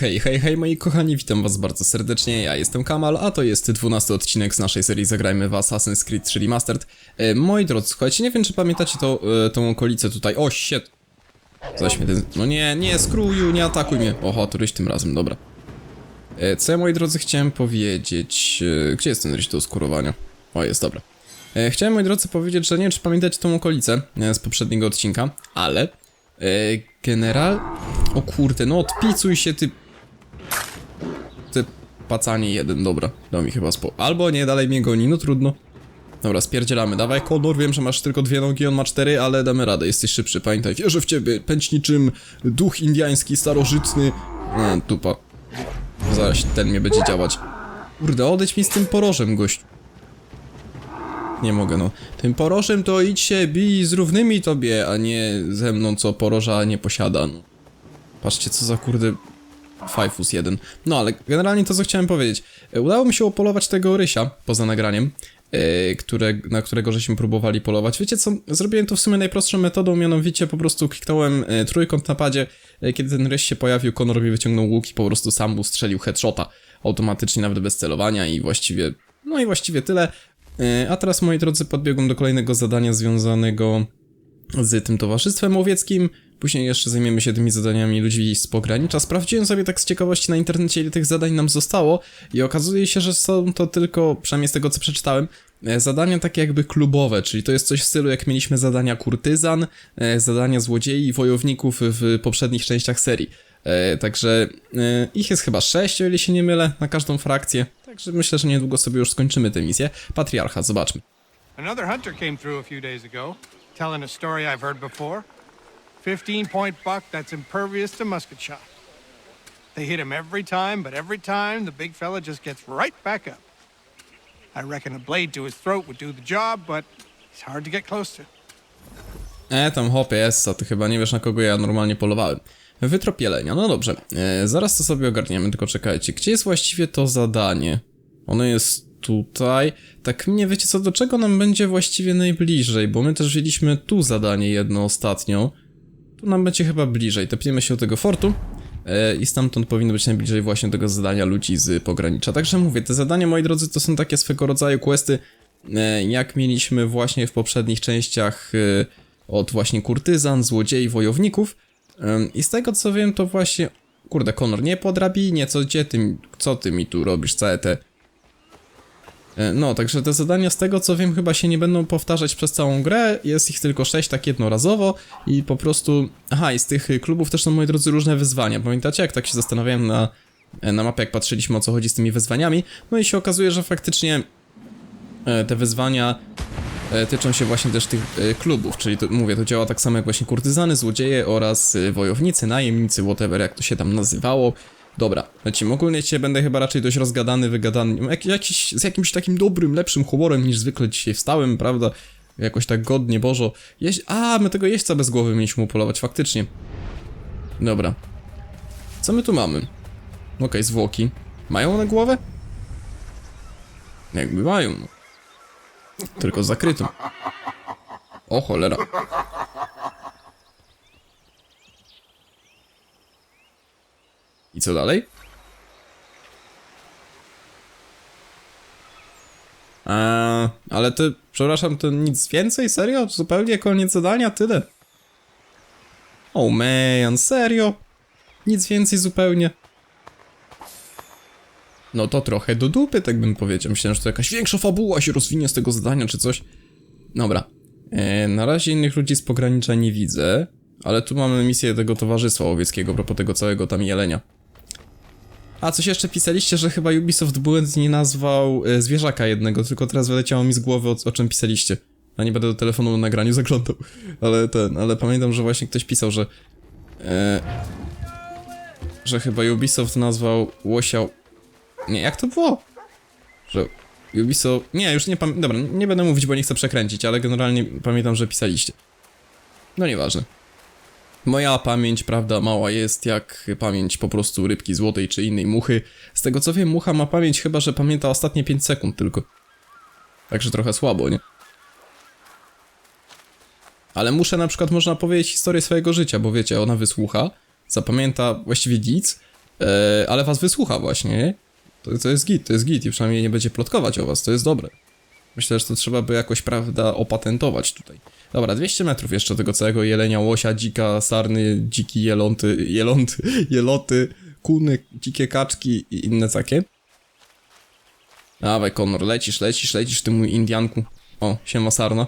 Hej, hej, hej moi kochani, witam was bardzo serdecznie, ja jestem Kamal, a to jest 12 odcinek z naszej serii Zagrajmy w Assassin's Creed 3 Remastered. E, moi drodzy, słuchajcie, nie wiem czy pamiętacie to, e, tą okolicę tutaj, o shit! Zaś ten... no nie, nie, skróju, nie atakuj mnie. Oho, to ryś tym razem, dobra. E, co ja moi drodzy chciałem powiedzieć, e, gdzie jest ten ryś do skórowania? O, jest, dobra. E, chciałem moi drodzy powiedzieć, że nie wiem czy pamiętacie tą okolicę e, z poprzedniego odcinka, ale... E, general... O kurde, no odpicuj się ty... Pacanie jeden, dobra. Dał mi chyba spo... Albo nie, dalej mnie goni, no trudno. Dobra, spierdzielamy. Dawaj, Konor, wiem, że masz tylko dwie nogi, on ma cztery, ale damy radę, jesteś szybszy, pamiętaj. Wierzę w ciebie, pędź niczym duch indiański, starożytny. No, tupa. Zaraz ten mnie będzie działać. Kurde, odejdź mi z tym porożem, gość. Nie mogę, no. Tym porożem to idź się bij z równymi tobie, a nie ze mną, co poroża nie posiada, no. Patrzcie, co za kurde... Fajfus jeden. No, ale generalnie to, co chciałem powiedzieć. E, Udało mi się opolować tego rysia, poza nagraniem, e, które, na którego żeśmy próbowali polować. Wiecie co, zrobiłem to w sumie najprostszą metodą, mianowicie po prostu kliknąłem e, trójkąt na padzie, e, kiedy ten ryś się pojawił, Conor mi wyciągnął łuk i po prostu sam strzelił headshota. Automatycznie, nawet bez celowania i właściwie... No i właściwie tyle. A teraz, moi drodzy, podbiegłem do kolejnego zadania związanego z tym towarzystwem łowieckim. Później jeszcze zajmiemy się tymi zadaniami ludzi z pogranicza. Sprawdziłem sobie tak z ciekawości na internecie, ile tych zadań nam zostało i okazuje się, że są to tylko, przynajmniej z tego co przeczytałem, e, zadania takie jakby klubowe, czyli to jest coś w stylu jak mieliśmy zadania kurtyzan, e, zadania złodziei i wojowników w poprzednich częściach serii. E, Także ich jest chyba sześć, o ile się nie mylę, na każdą frakcję. Także myślę, że niedługo sobie już skończymy tę misję. Patriarcha, zobaczmy. Another hunter came through a few days ago, telling a story I've heard before. 15 point buck that's impervious to musket shot. They hit him every time, but every time the big fella just gets right back up. I reckon a blade to his throat would do the job, but he's hard to get close to. E, tam hopie, Essa, ty chyba nie wiesz na kogo ja normalnie polowałem. Wytrop jelenia, no dobrze. E, zaraz to sobie ogarniemy, tylko czekajcie. Gdzie jest właściwie to zadanie? Ono jest tutaj. Tak mnie wiecie co, do czego nam będzie właściwie najbliżej, bo my też wzięliśmy tu zadanie jedno ostatnio. Tu nam będzie chyba bliżej. Tepniemy się do tego fortu. e, I stamtąd powinno być najbliżej właśnie tego zadania ludzi z pogranicza. Także mówię, te zadania, moi drodzy, to są takie swego rodzaju questy, e, jak mieliśmy właśnie w poprzednich częściach e, od właśnie kurtyzan, złodziei, wojowników. I z tego co wiem, to właśnie. Kurde, Konor, nie po drabinie, co gdzie ty, co ty mi tu robisz, całe te. E, No, także te zadania z tego co wiem chyba się nie będą powtarzać przez całą grę, jest ich tylko 6 tak jednorazowo i po prostu... Aha, i z tych klubów też są, moi drodzy, różne wyzwania. Pamiętacie, jak tak się zastanawiałem na, e, na mapie, jak patrzyliśmy o co chodzi z tymi wyzwaniami? No i się okazuje, że faktycznie e, te wyzwania tyczą się właśnie też tych klubów, czyli to, mówię, to działa tak samo jak właśnie kurtyzany, złodzieje oraz wojownicy, najemnicy, whatever, jak to się tam nazywało. Dobra, lecimy. Ogólnie dzisiaj będę chyba raczej dość rozgadany, wygadany, jak, jakiś, z jakimś takim dobrym, lepszym humorem niż zwykle dzisiaj wstałem, prawda? Jakoś tak godnie, Bożo. Jeź... A, my tego jeźdźca bez głowy mieliśmy upolować, faktycznie. Dobra. Co my tu mamy? Okej, zwłoki. Mają one głowę? Jakby mają, no. Tylko zakrytą. O cholera. I co dalej? Eee, ale ty, przepraszam, to nic więcej? Serio? Zupełnie koniec zadania? Tyle? Oh man, serio? Nic więcej zupełnie? No to trochę do dupy, tak bym powiedział. Myślałem, że to jakaś większa fabuła się rozwinie z tego zadania, czy coś. Dobra. E, na razie innych ludzi z pogranicza nie widzę, ale tu mamy misję tego towarzystwa łowieckiego, propos tego całego tam jelenia. A, coś jeszcze pisaliście, że chyba Ubisoft błędnie nazwał e, zwierzaka jednego, tylko teraz wyleciało mi z głowy, o, o czym pisaliście. Ja nie będę do telefonu na nagraniu zaglądał, ale ten, ale pamiętam, że właśnie ktoś pisał, że... E, że chyba Ubisoft nazwał łosia nie, jak to było? Że Ubisoft... Nie, już nie pamiętam... Dobra, nie będę mówić, bo nie chcę przekręcić, ale generalnie pamiętam, że pisaliście. No nieważne. Moja pamięć, prawda, mała jest jak pamięć po prostu rybki złotej czy innej muchy. Z tego co wiem, mucha ma pamięć chyba, że pamięta ostatnie 5 sekund tylko. Także trochę słabo, nie? Ale muszę na przykład można powiedzieć historię swojego życia, bo wiecie, ona wysłucha, zapamięta właściwie nic, E, ale was wysłucha właśnie, nie? To, to jest git, to jest git i przynajmniej nie będzie plotkować o was, to jest dobre. Myślę, że to trzeba by jakoś, prawda, opatentować tutaj. Dobra, 200 metrów jeszcze tego całego jelenia, łosia, dzika, sarny, dziki jelonty, jelonty, jeloty, kuny, dzikie kaczki i inne takie. Dawaj, Konor, lecisz, lecisz, lecisz, ty mój Indianku. O, siema sarna.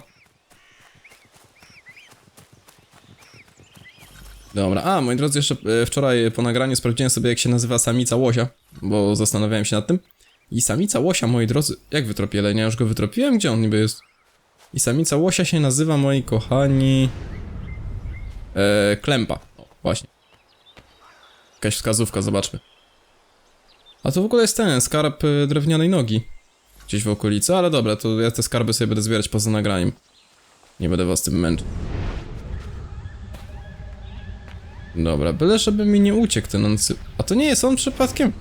Dobra, a moi drodzy, jeszcze e, wczoraj po nagraniu sprawdziłem sobie jak się nazywa samica łosia, bo zastanawiałem się nad tym. I samica łosia, moi drodzy, jak wytropię jelenia? Już go wytropiłem? Gdzie on niby jest? I samica łosia się nazywa, moi kochani... E, klempa. O, właśnie. Jakaś wskazówka, zobaczmy. A to w ogóle jest ten, skarb e, drewnianej nogi. Gdzieś w okolicy, ale dobra, to ja te skarby sobie będę zbierać poza nagraniem. Nie będę was tym męczył. Dobra, byle żeby mi nie uciekł ten ancy... A to nie jest on przypadkiem?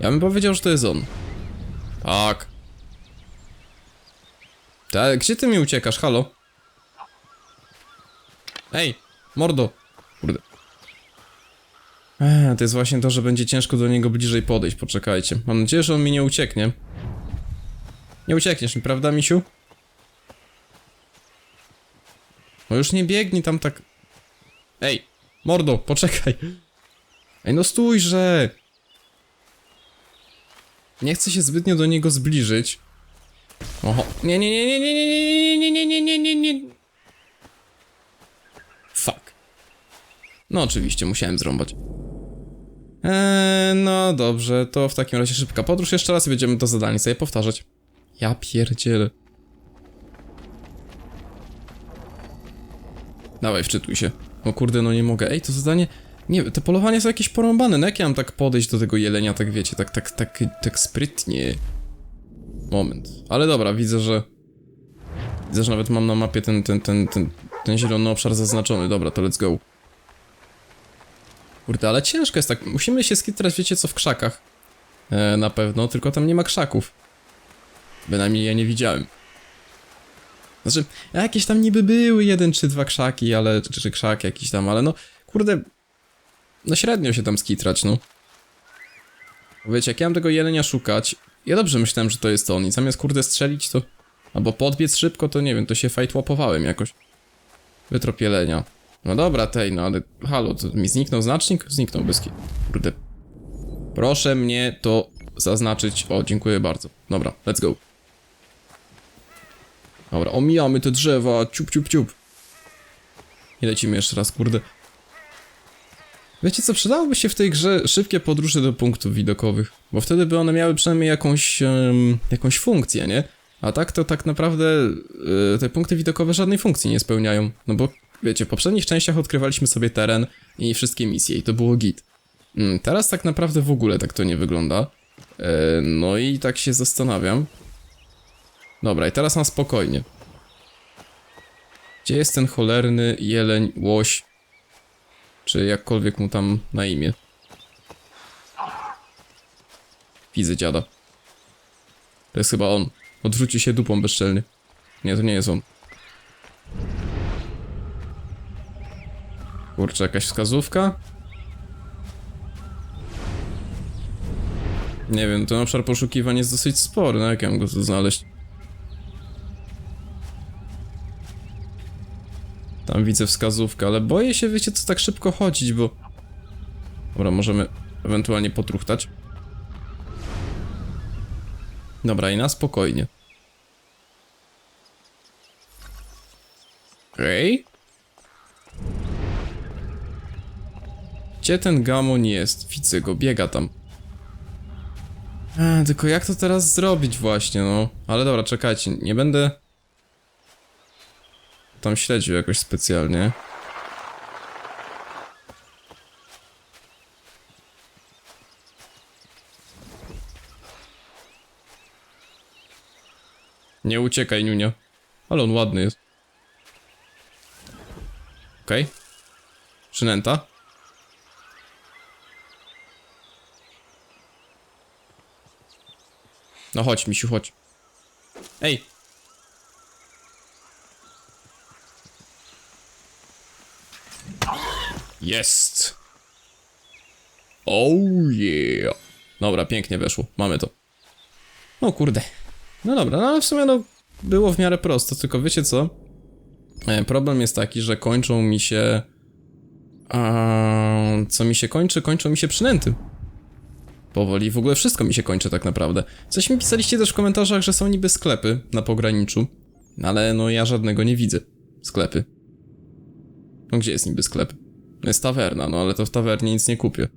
Ja bym powiedział, że to jest on. Tak. Tak, gdzie ty mi uciekasz, halo? Ej, mordo. Kurde. Eee, to jest właśnie to, że będzie ciężko do niego bliżej podejść, poczekajcie. Mam nadzieję, że on mi nie ucieknie. Nie uciekniesz mi, prawda, misiu? No już nie biegnij tam tak... Ej, mordo, poczekaj. Ej, no stójże. Nie chcę się zbytnio do niego zbliżyć. Oho. Nie, nie, nie, nie, nie, nie, nie, nie, nie, nie, nie, nie, nie. Fuck. No oczywiście, musiałem zrąbać. Eee, no dobrze, to w takim razie szybka podróż. Jeszcze raz będziemy to zadanie sobie powtarzać. Ja pierdzielę. Dawaj, wczytuj się. O kurde, no nie mogę. Ej, to zadanie... Nie, te polowania są jakieś porąbane. No jak ja mam tak podejść do tego jelenia, tak wiecie, tak, tak, tak, tak sprytnie. Moment. Ale dobra, widzę, że... Widzę, że nawet mam na mapie ten, ten, ten, ten, ten zielony obszar zaznaczony. Dobra, to let's go. Kurde, ale ciężko jest tak. Musimy się skitrać, wiecie co, w krzakach. E, na pewno, tylko tam nie ma krzaków. Bynajmniej ja nie widziałem. Znaczy, jakieś tam niby były jeden czy dwa krzaki, ale, czy, czy krzak jakiś tam, ale no, kurde, no średnio się tam skitrać, no. Wiecie, jak ja mam tego jelenia szukać, ja dobrze myślałem, że to jest on i zamiast kurde strzelić to, albo podbiec szybko, to nie wiem, to się fajtłapowałem jakoś. Wytrop jelenia. No dobra, tej, no ale halo, to mi zniknął znacznik? Zniknął bez ki- Kurde. Proszę mnie to zaznaczyć. O, dziękuję bardzo. Dobra, let's go. Dobra, omijamy te drzewa, ciup, ciup, ciup. I lecimy jeszcze raz, kurde. Wiecie co, przydałoby się w tej grze szybkie podróże do punktów widokowych, bo wtedy by one miały przynajmniej jakąś, em, jakąś funkcję, nie? A tak to tak naprawdę e, te punkty widokowe żadnej funkcji nie spełniają, no bo wiecie, w poprzednich częściach odkrywaliśmy sobie teren i wszystkie misje i to było git. Mm, Teraz tak naprawdę w ogóle tak to nie wygląda. E, No i tak się zastanawiam. Dobra, i teraz na spokojnie. Gdzie jest ten cholerny jeleń, łoś? Czy jakkolwiek mu tam na imię? Widzę dziada. To jest chyba on. Odwróci się dupą bezczelnie. Nie, to nie jest on. Kurczę, jakaś wskazówka? Nie wiem, ten obszar poszukiwań jest dosyć spory, no jak ja mam go tu znaleźć? Tam widzę wskazówkę, ale boję się, wiecie, co tak szybko chodzić, bo... Dobra, możemy ewentualnie potruchtać. Dobra, i na spokojnie. Okej. Gdzie ten gamon jest? Widzę go, biega tam. A, tylko jak to teraz zrobić właśnie, no? Ale dobra, czekajcie, nie będę... Tam śledził jakoś specjalnie. Nie uciekaj, Niunia. Ale on ładny jest. Okej. Okay. Przynęta. No chodź, misiu, chodź. Ej! Jest! Oh yeah. Dobra, pięknie weszło. Mamy to. No kurde. No dobra, no ale w sumie no było w miarę prosto, tylko wiecie co? E, Problem jest taki, że kończą mi się... A, co mi się kończy? Kończą mi się przynęty. Powoli, w ogóle wszystko mi się kończy tak naprawdę. Coś mi pisaliście też w komentarzach, że są niby sklepy na pograniczu, ale no ja żadnego nie widzę. Sklepy. No gdzie jest niby sklep? Jest tawerna, no ale to w tawernie nic nie kupię.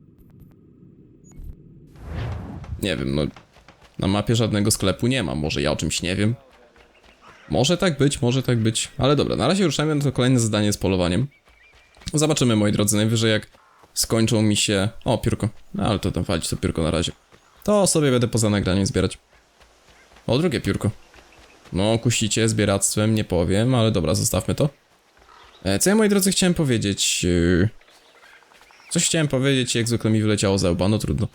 Nie wiem, no na mapie żadnego sklepu nie ma, może ja o czymś nie wiem. Może tak być, może tak być. Ale dobra, na razie ruszamy na to kolejne zadanie z polowaniem. Zobaczymy, moi drodzy, najwyżej jak skończą mi się... O, piórko. No, ale to tam walić to piórko na razie. To sobie będę poza nagraniem zbierać. O, drugie piórko. No, kusicie zbieractwem, nie powiem, ale dobra, zostawmy to. E, co ja, moi drodzy, chciałem powiedzieć... Yy... Coś chciałem powiedzieć, jak zwykle mi wyleciało łba, no trudno.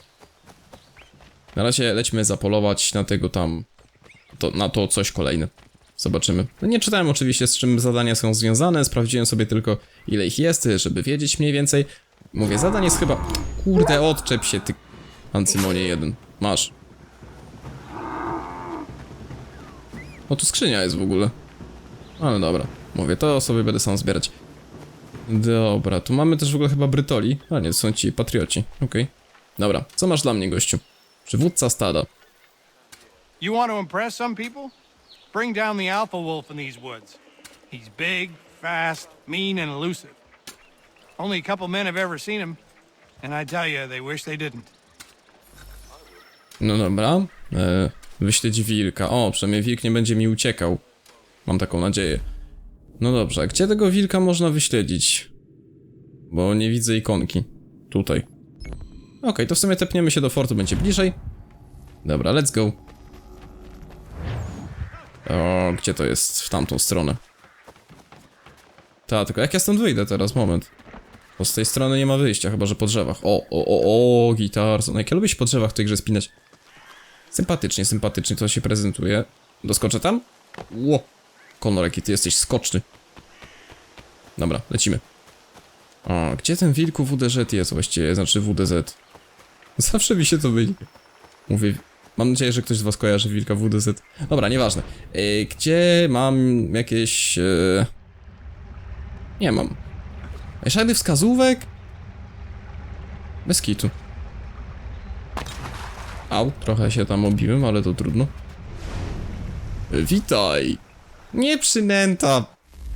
Na razie lećmy zapolować na tego tam... To, na to coś kolejne. Zobaczymy. No nie czytałem oczywiście z czym zadania są związane, sprawdziłem sobie tylko ile ich jest, żeby wiedzieć mniej więcej. Mówię, zadań jest chyba... Kurde, odczep się ty... Ancymonie jeden. Masz. O, tu skrzynia jest w ogóle. Ale dobra. Mówię, to sobie będę sam zbierać. Dobra, tu mamy też w ogóle chyba Brytoli. A nie, to są ci patrioci. Okej. Dobra, co masz dla mnie, gościu? Przywódca stada. You want to impress some people? Bring down the alpha wolf in these woods. He's big, fast, mean, and elusive. Only a couple men have ever seen him, and I tell you, they wish they didn't. No dobra. E, wyśledź wilka. O, przynajmniej wilk nie będzie mi uciekał. Mam taką nadzieję. No dobrze, a gdzie tego wilka można wyśledzić? Bo nie widzę ikonki. Tutaj. Okej, to w sumie tepniemy się do fortu, będzie bliżej. Dobra, let's go. O, gdzie to jest? W tamtą stronę. Ta, tylko jak ja stąd wyjdę teraz? Moment. Bo z tej strony nie ma wyjścia, chyba że po drzewach. O, o, o, o. No jak ja lubię się po drzewach w tej grze spinać. Sympatycznie, sympatycznie to się prezentuje. Doskoczę tam? Ło. Konor, jaki ty jesteś skoczny. Dobra, lecimy. O, gdzie ten wilku WDZ jest właściwie? Znaczy WDZ. Zawsze mi się to myli. Mówię, mam nadzieję, że ktoś z was kojarzy wilka WDZ. Dobra, nieważne. Yy, gdzie mam jakieś... Yy... Nie mam. Żadnych wskazówek? Bez kitu. Au, trochę się tam obiłem, ale to trudno. E, Witaj! Nie przynęta!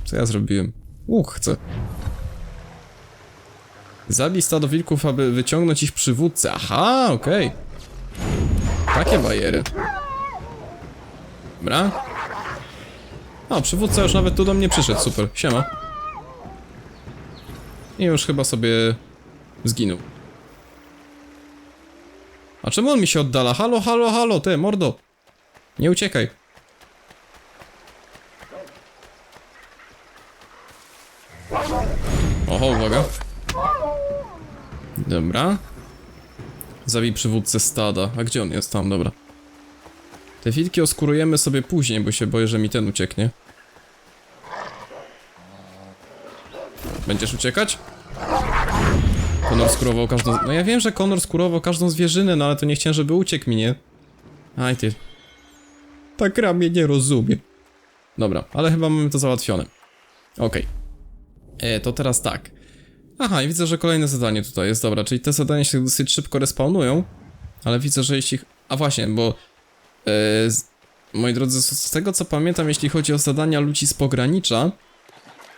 Co ja zrobiłem? Łuk chcę. Zabij stado wilków, aby wyciągnąć ich przywódcę. Aha, okej. Takie bajery. Dobra. O, przywódca już nawet tu do mnie przyszedł, super, siema. I już chyba sobie zginął. A czemu on mi się oddala? Halo, halo, halo, ty, mordo. Nie uciekaj. Oho, uwaga. Dobra. Zabij przywódcę stada. A gdzie on jest? Tam, dobra. Te wilki oskurujemy sobie później, bo się boję, że mi ten ucieknie. Będziesz uciekać? Konor skurował każdą... No ja wiem, że Konor skurował każdą zwierzynę, no ale to nie chciałem, żeby uciekł mi, nie? Aj ty. Ta gra mnie nie rozumie. Dobra, ale chyba mamy to załatwione. Okej. E, to teraz tak. Aha, i widzę, że kolejne zadanie tutaj jest, dobra, czyli te zadania się dosyć szybko respawnują, ale widzę, że jeśli... A właśnie, bo... E. Moi drodzy, z, tego co pamiętam, jeśli chodzi o zadania ludzi z pogranicza,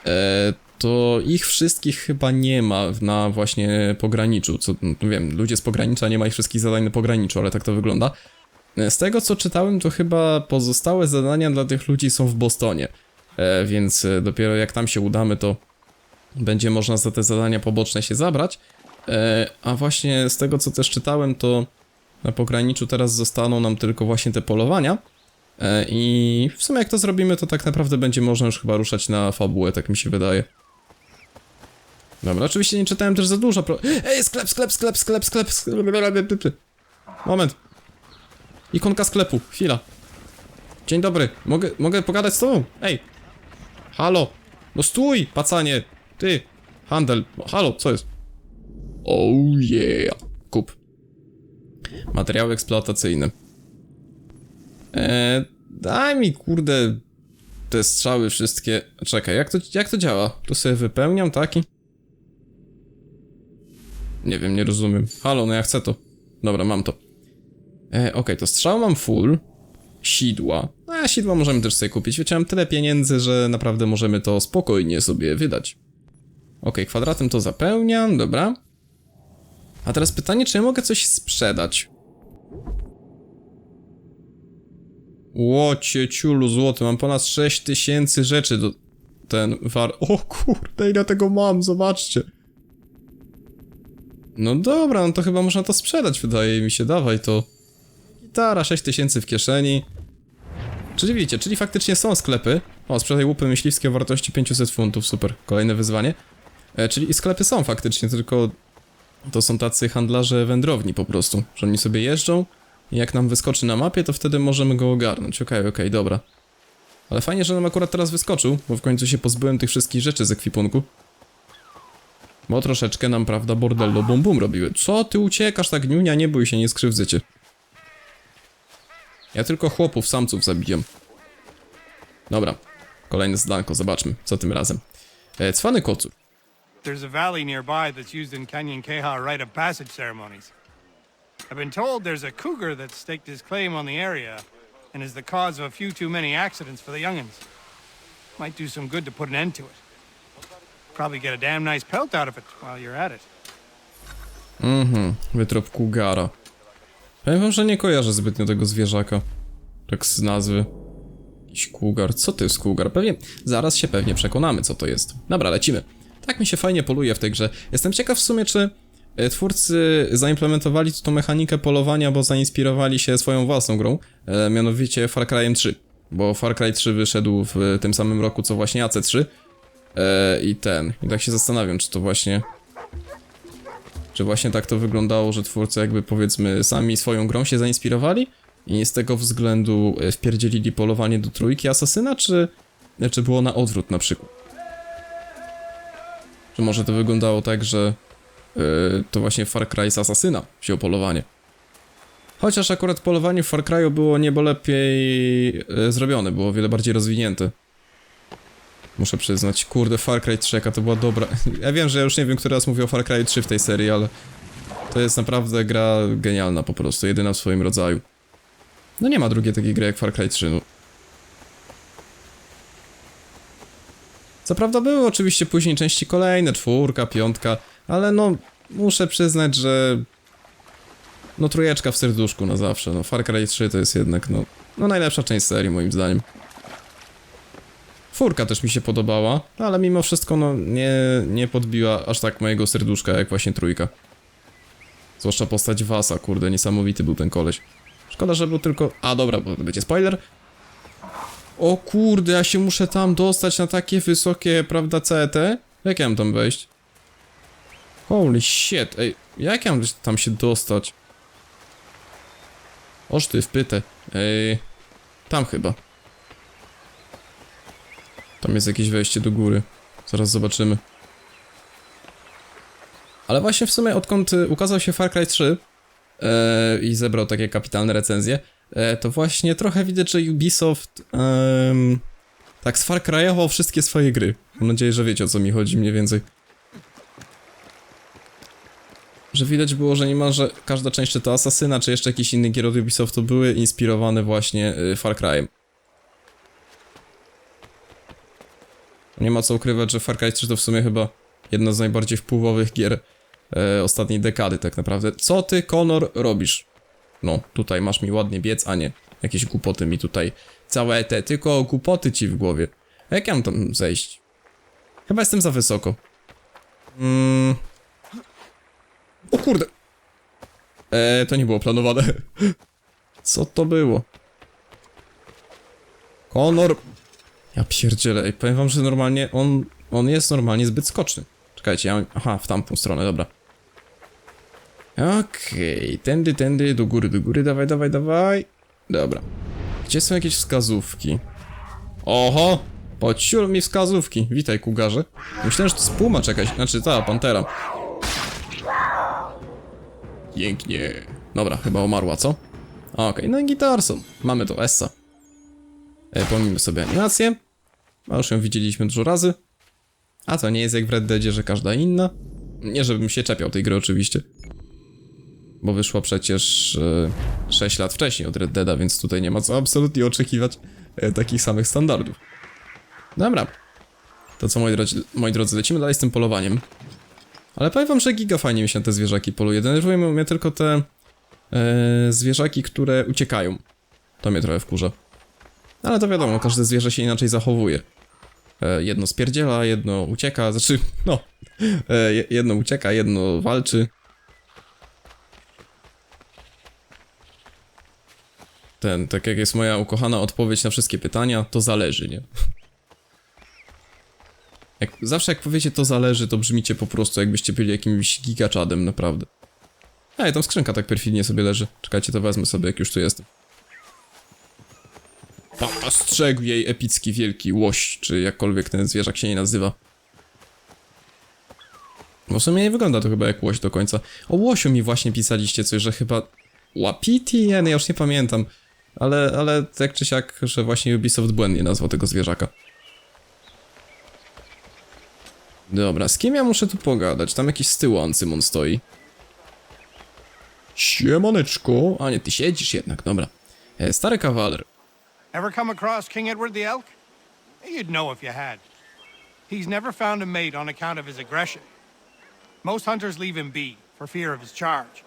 e, to ich wszystkich chyba nie ma na właśnie pograniczu, co, no wiem, ludzie z pogranicza nie ma ich wszystkich zadań na pograniczu, ale tak to wygląda. E, Z tego co czytałem, to chyba pozostałe zadania dla tych ludzi są w Bostonie, e, więc e, dopiero jak tam się udamy, to będzie można za te zadania poboczne się zabrać. E, a właśnie z tego co też czytałem, to na pograniczu teraz zostaną nam tylko właśnie te polowania. E, I w sumie jak to zrobimy, to tak naprawdę będzie można już chyba ruszać na fabułę, tak mi się wydaje. Dobra, oczywiście nie czytałem też za dużo pro... Ej, sklep, sklep, sklep, sklep, sklep, sklep. Moment. Ikonka sklepu, chwila. Dzień dobry, mogę, mogę pogadać z tobą? Ej. Halo. No stój, pacanie. Ty. Handel. Halo, co jest? Oh yeah. Kup. Materiały eksploatacyjne. Eee, daj mi kurde te strzały wszystkie. Czekaj, jak to, jak to działa? Tu sobie wypełniam taki? Nie wiem, nie rozumiem. Halo, no ja chcę to. Dobra, mam to. E, Okej, to strzał mam full. Sidła. No a sidła możemy też sobie kupić. Wiecie, mam tyle pieniędzy, że naprawdę możemy to spokojnie sobie wydać. Okej, kwadratem to zapełniam, dobra. A teraz pytanie, czy ja mogę coś sprzedać? Łocie, ciulu złoty, mam ponad 6000 rzeczy do... Ten war... O kurde, ile tego mam, zobaczcie. No dobra, no to chyba można to sprzedać, wydaje mi się, dawaj to. Gitara, 6000 w kieszeni. Czyli widzicie, czyli faktycznie są sklepy. O, sprzedaj łupy myśliwskie o wartości 500 funtów, super, kolejne wyzwanie. E, czyli sklepy są faktycznie, tylko to są tacy handlarze wędrowni po prostu, że oni sobie jeżdżą i jak nam wyskoczy na mapie, to wtedy możemy go ogarnąć. Okej, okej, dobra. Ale fajnie, że nam akurat teraz wyskoczył, bo w końcu się pozbyłem tych wszystkich rzeczy z ekwipunku. Bo troszeczkę nam, prawda, bordello bum bum robiły. Co ty uciekasz tak, Niunia? Nie bój się, nie skrzywdzę cię. Ja tylko chłopów, samców zabijam. Dobra, kolejne zdanko, zobaczmy, co tym razem. E, cwany kocur. There's a valley nearby that's used in Canyon Keha rite of passage ceremonies. I've been told there's a cougar that staked his claim on the area and is the cause of a few too many accidents for the youngins. Might do some good to put an end to it. Probably get a damn nice pelt out of it while you're at it. Mhm, wytrop Kugara. Powiem wam, że nie kojarzę zbytnio tego zwierzaka. Tak z nazwy. Jakiś Kugar. Co to jest Kugar? Pewnie, zaraz się pewnie przekonamy, co to jest. Dobra, lecimy. Tak mi się fajnie poluje w tej grze. Jestem ciekaw w sumie, czy e, twórcy zaimplementowali tą mechanikę polowania, bo zainspirowali się swoją własną grą, e, mianowicie Far Cry'em 3. Bo Far Cry 3 wyszedł w tym samym roku, co właśnie AC3. E, I ten. I tak się zastanawiam, czy to właśnie czy właśnie tak to wyglądało, że twórcy jakby powiedzmy sami swoją grą się zainspirowali i z tego względu e, wpierdzielili polowanie do trójki asasyna, czy, czy było na odwrót na przykład? Czy może to wyglądało tak, że e, to właśnie Far Cry z asasyna wziął polowanie? Chociaż akurat polowanie w Far Cry'u było niebo lepiej e, zrobione, było o wiele bardziej rozwinięte. Muszę przyznać, kurde, Far Cry 3, jaka to była dobra. Ja wiem, że ja już nie wiem, który raz mówię o Far Cry 3 w tej serii, ale to jest naprawdę gra genialna po prostu, jedyna w swoim rodzaju. No nie ma drugiej takiej gry jak Far Cry 3, no. Co prawda były oczywiście później części kolejne, czwórka, piątka, ale no muszę przyznać, że no trójeczka w serduszku na zawsze, no Far Cry 3 to jest jednak no, no najlepsza część serii moim zdaniem. Czwórka też mi się podobała, ale mimo wszystko no nie, nie podbiła aż tak mojego serduszka jak właśnie trójka. Zwłaszcza postać Wasa, kurde, niesamowity był ten koleś. Szkoda, że był tylko... A dobra, bo będzie spoiler. O kurde, ja się muszę tam dostać na takie wysokie, prawda, CT? Jak ja mam tam wejść? Holy shit, ej, jak ja mam tam się dostać? Oż ty, wpytę. Ej, tam chyba. Tam jest jakieś wejście do góry. Zaraz zobaczymy. Ale właśnie w sumie odkąd ukazał się Far Cry 3 e, i zebrał takie kapitalne recenzje, to właśnie trochę widać, że Ubisoft em, tak sfarkrajował wszystkie swoje gry. Mam nadzieję, że wiecie o co mi chodzi mniej więcej. Że widać było, że niemalże każda część, czy to Asasyna, czy jeszcze jakiś inny gier od Ubisoftu były inspirowane właśnie y, Far Cry'em. Nie ma co ukrywać, że Far Cry 3 to w sumie chyba jedna z najbardziej wpływowych gier e, ostatniej dekady tak naprawdę. Co ty, Conor, robisz? No, tutaj masz mi ładnie biec, a nie jakieś głupoty mi tutaj całe te, tylko głupoty ci w głowie. Jak ja mam tam zejść? Chyba jestem za wysoko. Mm. O kurde! E, to nie było planowane. Co to było? Conor, ja pierdzielę, powiem wam, że normalnie on, on jest normalnie zbyt skoczny. Czekajcie, ja aha, w tamtą stronę, dobra. Okej, tędy, tędy, do góry, do góry, dawaj, dawaj, dawaj. Dobra. Gdzie są jakieś wskazówki? Oho! Pociul mi wskazówki. Witaj, kugarze. Myślałem, że to jest puma jakaś, znaczy ta, pantera. Pięknie. Dobra, chyba umarła, co? Okej, no i Gitarson. Mamy to Essa. E, pomijmy sobie animację. A już ją widzieliśmy dużo razy. A to nie jest jak w Red Deadzie, że każda inna. Nie, żebym się czepiał tej gry oczywiście. Bo wyszła przecież e, 6 lat wcześniej od Red Deada, więc tutaj nie ma co absolutnie oczekiwać e, takich samych standardów. Dobra. To co, moi drodzy, moi drodzy, lecimy dalej z tym polowaniem. Ale powiem wam, że giga fajnie mi się te zwierzaki poluje. Denerwują mnie tylko te e, zwierzaki, które uciekają. To mnie trochę wkurza. Ale to wiadomo, każde zwierzę się inaczej zachowuje. E, jedno spierdziela, jedno ucieka, znaczy, no, e, je- jedno ucieka, jedno walczy. Ten, tak jak jest moja ukochana odpowiedź na wszystkie pytania, to zależy, nie? Jak, zawsze jak powiecie to zależy, to brzmicie po prostu jakbyście byli jakimś gigaczadem, naprawdę. Ej, tam skrzynka tak perfidnie sobie leży. Czekajcie, to wezmę sobie, jak już tu jestem. Pa, strzegł jej epicki wielki łoś, czy jakkolwiek ten zwierzak się nie nazywa. Bo w sumie nie wygląda to chyba jak łoś do końca. O łosiu mi właśnie pisaliście coś, że chyba... Łapiti? Nie, no ja już nie pamiętam. Ale, ale tak czy siak, że właśnie Ubisoft błędnie nazwał tego zwierzaka. Dobra, z kim ja muszę tu pogadać? Tam jakiś z tyłu Ancymon stoi. Siemaneczko. A nie, ty siedzisz jednak, dobra. E, stary kawaler. Ever come across King Edward the elk? You'd know if you had. He's never found a mate on account of his aggression. Most hunters leave him be for fear of his charge.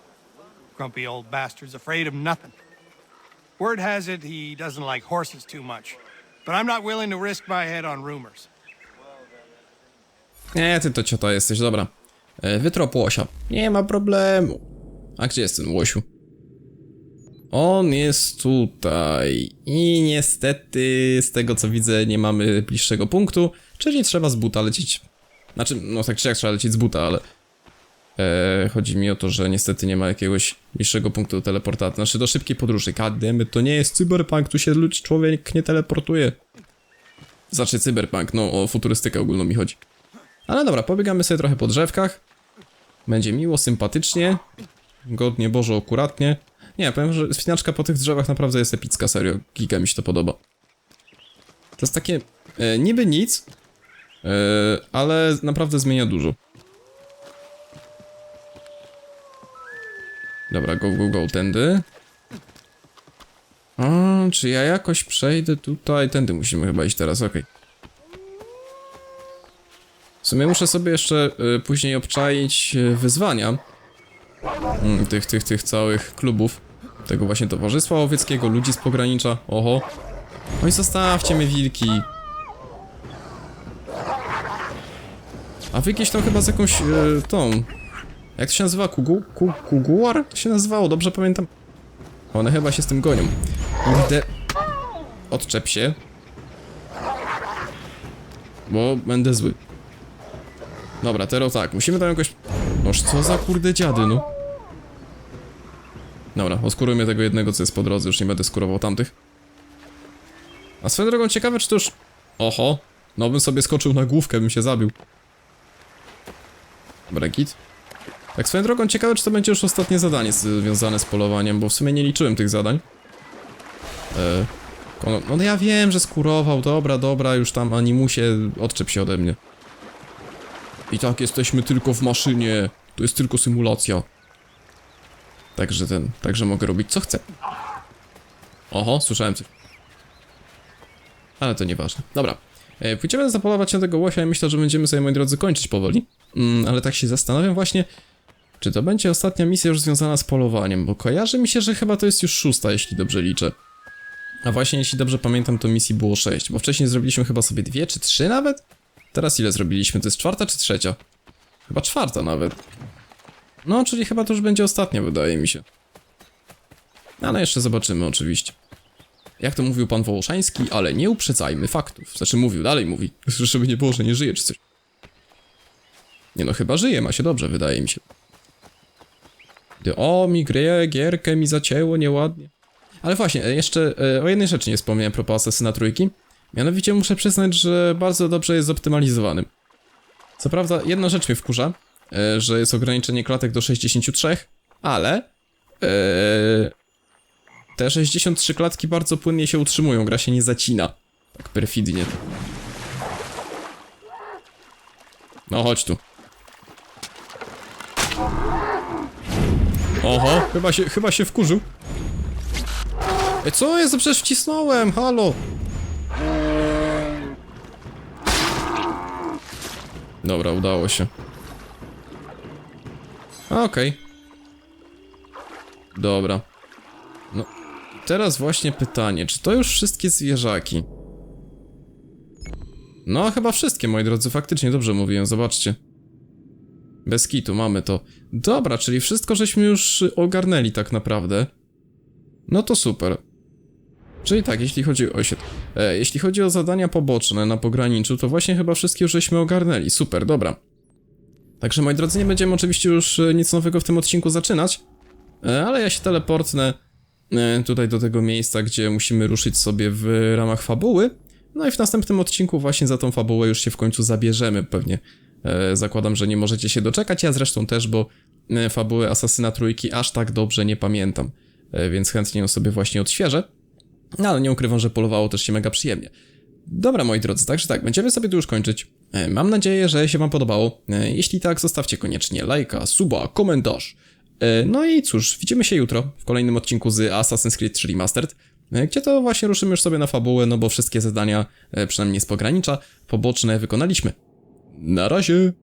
Grumpy old bastard's afraid of nothing. Word has it he doesn't like horses too much, but I'm not willing to risk my head on rumors. Nie, ty to ciota jesteś, dobra. E, wytrop łosia. Nie ma problemu. A gdzie jest ten łosiu? On jest tutaj. I niestety, z tego co widzę, nie mamy bliższego punktu, czyli trzeba z buta lecieć. Znaczy, no tak czy jak trzeba lecieć z buta, ale... E, chodzi mi o to, że niestety nie ma jakiegoś bliższego punktu teleportacji. Znaczy, do szybkiej podróży. Kademy, to nie jest cyberpunk, tu się ludzi, człowiek nie teleportuje. Znaczy, cyberpunk, no o futurystykę ogólną mi chodzi. Ale dobra, pobiegamy sobie trochę po drzewkach. Będzie miło, sympatycznie. Godnie, bożo, akuratnie. Nie, powiem, że spinaczka po tych drzewach naprawdę jest epicka, serio. Giga mi się to podoba. To jest takie e, niby nic, e, ale naprawdę zmienia dużo. Dobra, go, go, go, tędy. A, czy ja jakoś przejdę tutaj? Tędy musimy chyba iść teraz, okej. W sumie muszę sobie jeszcze y, później obczaić y, wyzwania mm, tych, tych, tych całych klubów. Tego właśnie Towarzystwa Łowieckiego, ludzi z pogranicza. Oho. No i zostawcie mnie wilki. A wy jakieś tam chyba z jakąś y, tą... Jak to się nazywa? Kugu, ku, kuguar? To się nazywało, dobrze pamiętam? One chyba się z tym gonią. Kurde. Odczep się. Bo będę zły. Dobra, teraz tak, musimy tam jakoś... Noż co za kurde dziady, no. Dobra, oskurujmy tego jednego, co jest po drodze, już nie będę skurował tamtych. A swoją drogą ciekawe, czy to już... Oho, no bym sobie skoczył na główkę, bym się zabił. Dobra, git. Tak swoją drogą ciekawe, czy to będzie już ostatnie zadanie związane z polowaniem, bo w sumie nie liczyłem tych zadań. E, kono- no ja wiem, że skurował, dobra, dobra, już tam animusie, odczep się ode mnie. I tak jesteśmy tylko w maszynie. To jest tylko symulacja. Także ten, także mogę robić co chcę. Oho, słyszałem coś. Ale to nieważne. Dobra. E, pójdziemy zapolować na tego łosia i myślę, że będziemy sobie, moi drodzy, kończyć powoli. Mm, ale tak się zastanawiam właśnie, czy to będzie ostatnia misja już związana z polowaniem, bo kojarzy mi się, że chyba to jest już szósta, jeśli dobrze liczę. A właśnie, jeśli dobrze pamiętam, to misji było sześć, bo wcześniej zrobiliśmy chyba sobie dwie czy trzy nawet? Teraz ile zrobiliśmy? To jest czwarta czy trzecia? Chyba czwarta nawet. No, czyli chyba to już będzie ostatnia, wydaje mi się. Ale jeszcze zobaczymy, oczywiście. Jak to mówił pan Wołoszański, ale nie uprzedzajmy faktów. Znaczy mówił, dalej mówi. Żeby nie było, że nie żyje czy coś. Nie no, chyba żyje, ma się dobrze, wydaje mi się. O, mi grę, gierkę mi zacięło nieładnie. Ale właśnie, e, jeszcze e, o jednej rzeczy nie wspomniałem propos Asesyna Trójki. Mianowicie muszę przyznać, że bardzo dobrze jest zoptymalizowany. Co prawda, jedna rzecz mnie wkurza, e, że jest ograniczenie klatek do 63, ale Eee, te 63 klatki bardzo płynnie się utrzymują, gra się nie zacina. Tak perfidnie. No chodź tu. Oho, chyba się, chyba się wkurzył. E, co jest? Przecież wcisnąłem, halo. Dobra, udało się. Okej. Dobra. No, teraz właśnie pytanie, czy to już wszystkie zwierzaki? No, chyba wszystkie, moi drodzy, faktycznie dobrze mówiłem, zobaczcie. Bez kitu, mamy to. Dobra, czyli wszystko żeśmy już ogarnęli tak naprawdę. No to super. Czyli tak, jeśli chodzi o... E, jeśli chodzi o zadania poboczne na pograniczu, to właśnie chyba wszystkie już żeśmy ogarnęli. Super, dobra. Także, moi drodzy, nie będziemy oczywiście już e, nic nowego w tym odcinku zaczynać. E, Ale ja się teleportnę e, tutaj do tego miejsca, gdzie musimy ruszyć sobie w ramach fabuły. No i w następnym odcinku właśnie za tą fabułę już się w końcu zabierzemy pewnie. E, Zakładam, że nie możecie się doczekać, ja zresztą też, bo e, fabuły Asasyna Trójki aż tak dobrze nie pamiętam. E, Więc chętnie ją sobie właśnie odświeżę. No ale nie ukrywam, że polowało też się mega przyjemnie. Dobra, moi drodzy, także tak, będziemy sobie tu już kończyć. Mam nadzieję, że się wam podobało. Jeśli tak, zostawcie koniecznie lajka, suba, komentarz. No i cóż, widzimy się jutro w kolejnym odcinku z Assassin's Creed 3 Remastered, gdzie to właśnie ruszymy już sobie na fabułę, no bo wszystkie zadania, przynajmniej z pogranicza, poboczne wykonaliśmy. Na razie!